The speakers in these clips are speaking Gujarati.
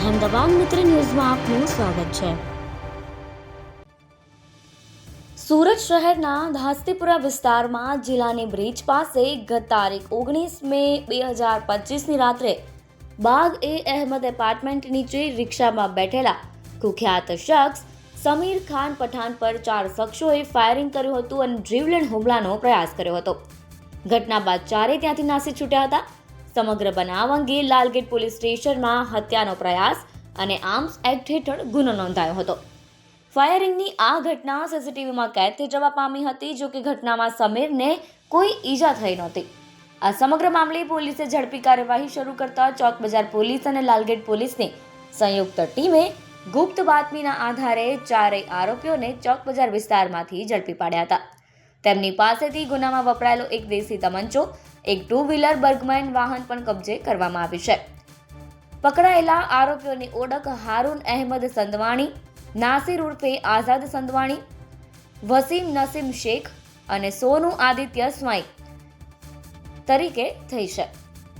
અહેમદાબાદ મિત્ર ન્યૂઝમાં આપનું સ્વાગત છે. સુરત શહેરના ધાસ્તીપુરા વિસ્તારમાં જિલ્લાની બ્રિજ પાસે ગત તારીખ ઓગણીસ મે બે હજાર પચીસની રાત્રે બાગ એ અહેમદ એપાર્ટમેન્ટ નીચે રિક્ષામાં બેઠેલા કુખ્યાત શખ્સ સમીર ખાન પઠાણ પર ચાર શખ્સોએ ફાયરિંગ કર્યું હતું અને ડ્રીવલેન હુમલાનો પ્રયાસ કર્યો હતો. ઘટના બાદ ચારે ત્યાંથી નાસી છૂટ્યા હતા. સમગ્ર બનાવ અંગે લાલગેટ પોલીસ સ્ટેશનમાં હત્યાનો પ્રયાસ અને આર્મ્સ એક્ટ હેઠળ ગુનો નોંધાયો હતો. ફાયરિંગની આ ઘટના સીસીટીવીમાં કેદ થઈ જવા પામી હતી, જો કે ઘટનામાં સમીરને કોઈ ઈજા થઈ નહોતી. આ સમગ્ર મામલે પોલીસે ઝડપી કાર્યવાહી શરૂ કરતા ચોક બજાર પોલીસ અને લાલગેટ પોલીસની સંયુક્ત ટીમે ગુપ્ત બાતમીના આધારે ચારેય આરોપીઓને ચોક બજાર વિસ્તારમાંથી ઝડપી પાડ્યા હતા. તેમની પાસેથી ગુનામાં વપરાયેલો એક દેશી તમંચો એક ટુ વ્હીલર બર્ગમાઇન વાહન પણ કબજે કરવામાં આવ્યું છે. પકડાયેલા આરોપીઓની ઓળખ હારૂન અહેમદ સંદવાણી નાસિર ઉર્ફે આઝાદ સંદવાણી વસીમ નસીમ શેખ અને સોનુ આદિત્ય સ્વાઈ તરીકે થઈ છે.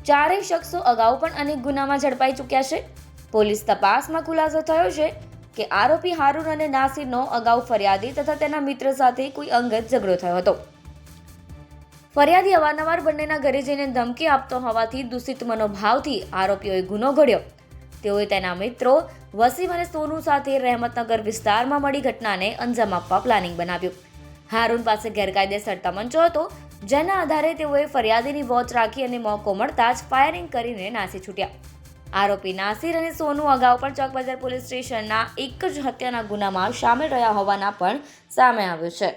ચારેય શખ્સો અગાઉ પણ અનેક ગુનામાં ઝડપાઈ ચૂક્યા છે. પોલીસ તપાસમાં ખુલાસો થયો છે કે આરોપી હારૂન અને નાસિરનો અગાઉ ફરિયાદી તથા તેના મિત્ર સાથે કોઈ અંગત ઝઘડો થયો હતો. ફરિયાદી અવારનવાર બંનેના ઘરે જઈને ધમકી આપતો હોવાથી દૂષિત મનોભાવથી આરોપીઓએ ગુનો ઘડ્યો. તેઓએ તેના મિત્રો, વસીમ અને સોનુ સાથે રહેમતનગર વિસ્તારમાં મળી ઘટનાને અંજામ આપવા પ્લાનિંગ બનાવ્યું. હારૂન પાસે ગેરકાયદેસર તમંચો હતો, જેના આધારે તેઓએ ફરિયાદીની વોચ રાખી અને મોકો મળતા જ ફાયરિંગ કરીને નાસી છૂટ્યા. આરોપી નાસિર અને સોનુ અગાઉ પણ ચોક બજાર પોલીસ સ્ટેશનના એક જ હત્યાના ગુનામાં સામેલ રહ્યા હોવાના પણ સામે આવ્યું છે.